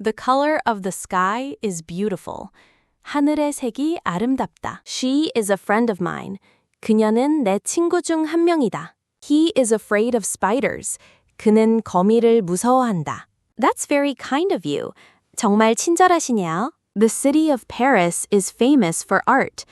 The color of the sky is beautiful. 하늘의 색이 아름답다. She is a friend of mine. 그녀는 내 친구 중 한 명이다. He is afraid of spiders. 그는 거미를 무서워한다. That's very kind of you. 정말 친절하시네요. The city of Paris is famous for art.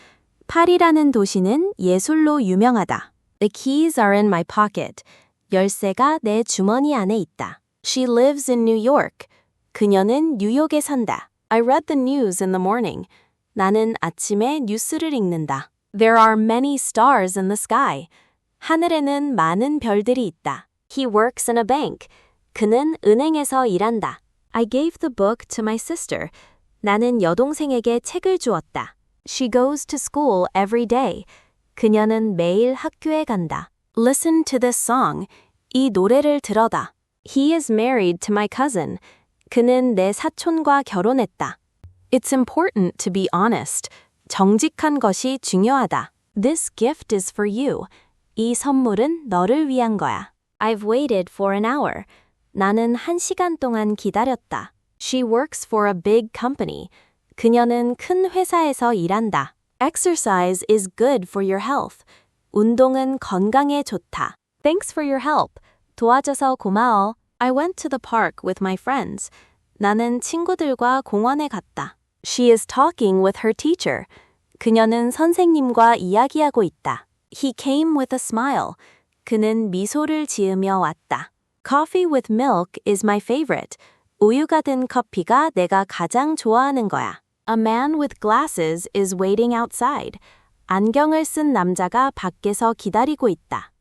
파리라는 도시는 예술로 유명하다. The keys are in my pocket. 열쇠가 내 주머니 안에 있다. She lives in New York. 그녀는 뉴욕에 산다. I read the news in the morning. 나는 아침에 뉴스를 읽는다. There are many stars in the sky. 하늘에는 많은 별들이 있다. He works in a bank. 그는 은행에서 일한다. I gave the book to my sister. 나는 여동생에게 책을 주었다. She goes to school every day. 그녀는 매일 학교에 간다. Listen to this song. 이 노래를 들어다. He is married to my cousin. 그는 내 사촌과 결혼했다. It's important to be honest. 정직한 것이 중요하다. This gift is for you. 이 선물은 너를 위한 거야. I've waited for an hour. 나는 한 시간 동안 기다렸다. She works for a big company. 그녀는 큰 회사에서 일한다. Exercise is good for your health. 운동은 건강에 좋다. Thanks for your help. 도와줘서 고마워. I went to the park with my friends. 나는 친구들과 공원에 갔다. She is talking with her teacher. 그녀는 선생님과 이야기하고 있다. He came with a smile. 그는 미소를 지으며 왔다. Coffee with milk is my favorite. 우유가 든 커피가 내가 가장 좋아하는 거야. A man with glasses is waiting outside. 안경을 쓴 남자가 밖에서 기다리고 있다.